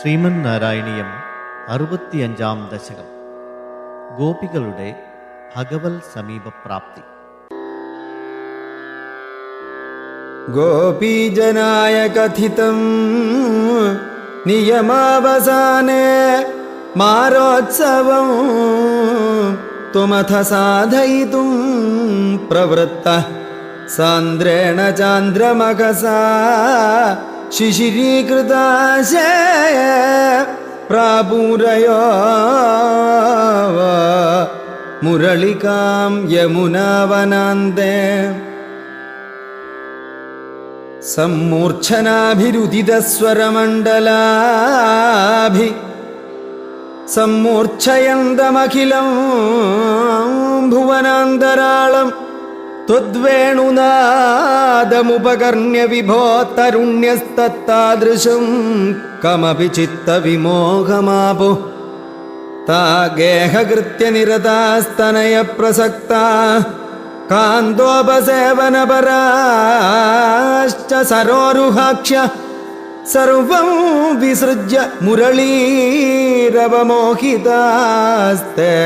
ശ്രീമൻ നാരായണീയം അറുപത്തിയഞ്ചാം ദശകം. ഗോപികളുടെ ഭഗവൽ സമീപപ്രാപ്തി. ഗോപീജനായ കഥിതം നിയമാവസാനേ മാരോത്സവം ത്വമഥ സാധയിതും പ്രവൃത്ത സാന്ദ്രേണ ചാന്ദ്രമകസാ ശിശിരീകൃതാശ പ്രാപൂരയോ മുരളികാം യമുനാവനാന്തേ. സമ്മൂർച്ഛനാഭിരുദിതസ്വരമണ്ഡലാഭി സമ്മൂർച്ഛയന്തമഖിലം ഭുവനാന്തരാളം ത്വദ്വേണുനാദമുപകർണ്യ വിഭോ തരുണ്യസ്തത്താദൃശം കമപി ചിത്തവിമോഹമാപു താ ഗേഹകൃത്യനിരതാസ്തനയ പ്രസക്താ കാന്തോപസേവനപരാശ്ച സരോരുഹാക്ഷ്യ. സർവം വിസൃജ്യ മുരളീരവമോഹിതാസ്തെ.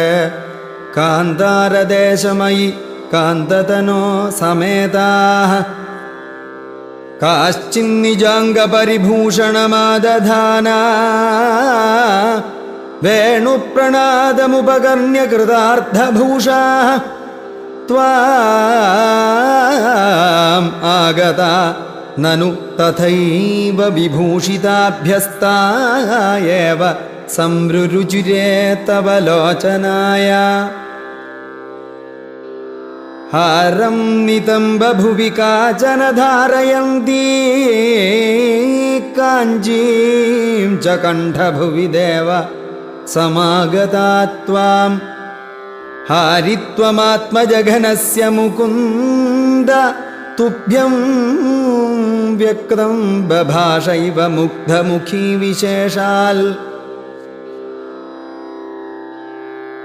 കാന്താരദേശമയി കാന്തതനോ സമേതാः കാശ്ചിന്നിജാംഗപരിഭൂഷണമാദധാന വേണുപ്രണാദമുപകർണ്യ കൃതാർത്ഥഭൂഷാ त्वाम् आगता ननु तथैव विभूषिताभ्यस्ता एव संरुरुचिरे तव लोचनाय हारं नितम्बभुवि काचन धारयन्ती काञ्चीं च कण्ठभुवि देव समागता त्वाम् हारित्वमात्मजघनस्य मुकुन्द तुभ्यं व्यक्तं बभाषैव मुग्धमुखी विशेषाल्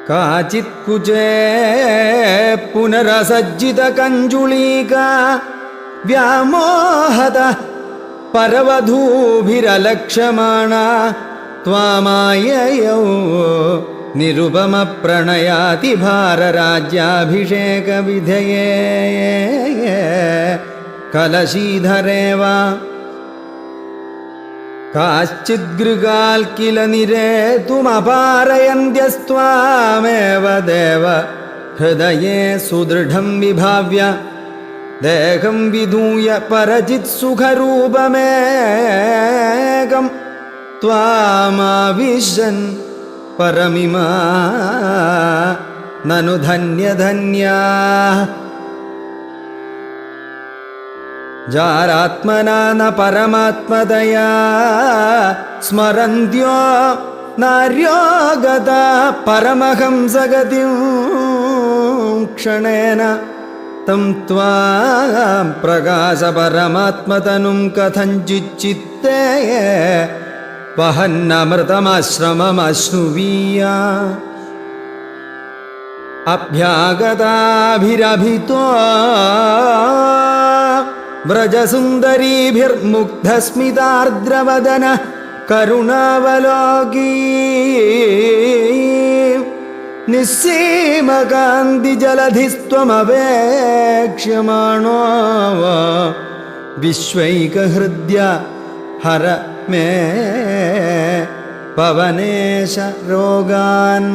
काचित्कुजे पुनरसज्जितकञ्जुलीका व्यामोहत परवधूभिरलक्ष्यमाणा त्वामाययौ निरुपमप्रणयाति भारराज्याभिषेकविधये। कलशीधरे वा കാശ്ചിദ്ഗൃഹാൽ കില നിരേതുമപാരയന്ത്യസ്ത്വാമേവ ദേവ ഹൃദയേ സുദൃഢം വിഭാവ്യ. ദേഹം വിധൂയ പരചിത് സുഖരൂപമേകം. ത്വാമാവിശൻ പരമിമാ. നനു ധന്യധന്യാ. जारात्मना न परमात्मदया स्मरन्त्यो नार्यो गता परमहंसगतिं क्षणेन तं त्वां प्रकाशपरमात्मतनुं कथञ्चिच्चित्ते वहन्नमृतमाश्रममश्नुवीया। अभ्यागताभिरभितो व्रजसुन्दरीभिर्मुग्धस्मितार्द्रवदन करुणावलोकी। निःसीमकान्तिजलधिस्त्वमवेक्ष्यमाणो विश्वैकहृद्य हर मे पवनेश रोगान्।